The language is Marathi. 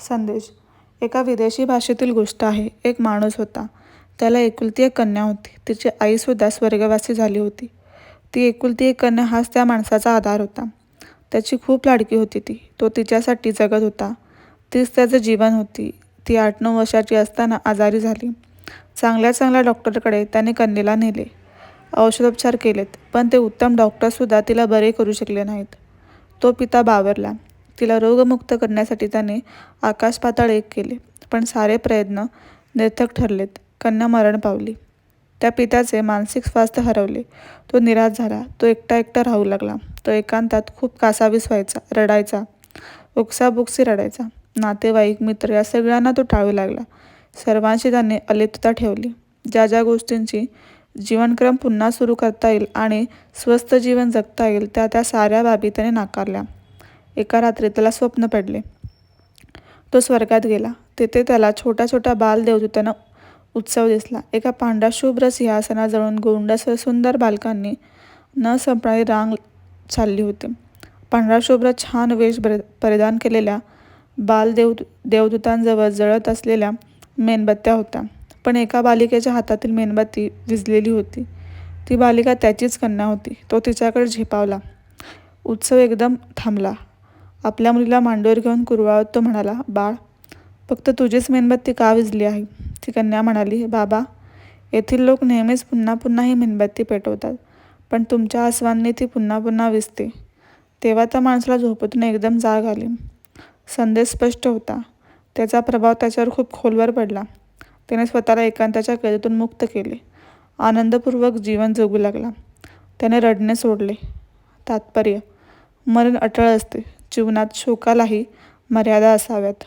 संदेश. एका विदेशी भाषेतील गोष्ट आहे. एक माणूस होता. त्याला एकुलती एक कन्या होती. तिची आईसुद्धा स्वर्गवासी झाली होती. ती एकुलती एक कन्या हाच त्या माणसाचा आधार होता. त्याची खूप लाडकी होती ती. तो तिच्यासाठी जगत होता. तीच त्याचं जीवन होती. ती आठ नऊ वर्षाची असताना आजारी झाली. चांगल्या चांगल्या डॉक्टरकडे त्याने कन्येला नेले. औषधोपचार केलेत. पण ते उत्तम डॉक्टरसुद्धा तिला बरे करू शकले नाहीत. तो पिता बावरला. तिला रोगमुक्त करण्यासाठी त्याने आकाश पाताळ एक केले पण सारे प्रयत्न निर्थक ठरलेत. कन्या मरण पावली. त्या पित्याचे मानसिक स्वास्थ्य हरवले. तो निराश झाला. तो एकटा एकटा राहू लागला. तो एकांतात खूप कासावीस व्हायचा रडायचा उकसाबुकसी रडायचा. नातेवाईक मित्र या सगळ्यांना तो टाळू लागला. सर्वांशी त्याने अलिप्तता ठेवली. ज्या ज्या गोष्टींची जीवनक्रम पुन्हा सुरू करता येईल आणि स्वस्थ जीवन जगता येईल त्या त्या साऱ्या बाबी त्याने नाकारल्या. एका रात्री त्याला स्वप्न पडले. तो स्वर्गात गेला. तेथे त्याला छोट्या छोट्या बालदेव त्यांना उत्सव दिसला. एका पांढऱ्या शुभ्र सिंहासनाजवळून गोंडासह सुंदर बालकांनी न संपणारी रांग चालली होती. पांढरा शुभ्र छान वेश परिधान केलेल्या बालदेव देवदूतांजवळ जळत असलेल्या मेणबत्त्या होत्या. पण एका बालिकेच्या हातातील मेणबत्ती विजलेली होती. ती बालिका त्याचीच कन्या होती. तो तिच्याकडे झेपावला. उत्सव एकदम थांबला. आपल्या मुलीला मांडीवर घेऊन कुरवाळत तो म्हणाला बाळ फक्त तुझीच मेणबत्ती का विजली आहे? ती कन्या म्हणाली बाबा येथील लोक नेहमीच पुन्हा पुन्हा ही मेणबत्ती पेटवतात पण तुमच्या आसवांनी ती पुन्हा पुन्हा विजते तेव्हा त्या माणसाला झोपेतून एकदम जाग आली. संदेश स्पष्ट होता. त्याचा प्रभाव त्याच्यावर खूप खोलवर पडला. त्याने स्वतःला एकांताच्या कैदेतून मुक्त केले. आनंदपूर्वक जीवन जगू लागला. त्याने रडणे सोडले. तात्पर्य मरण अटळ असते. जीवनात शोकालाही मर्यादा असाव्यात.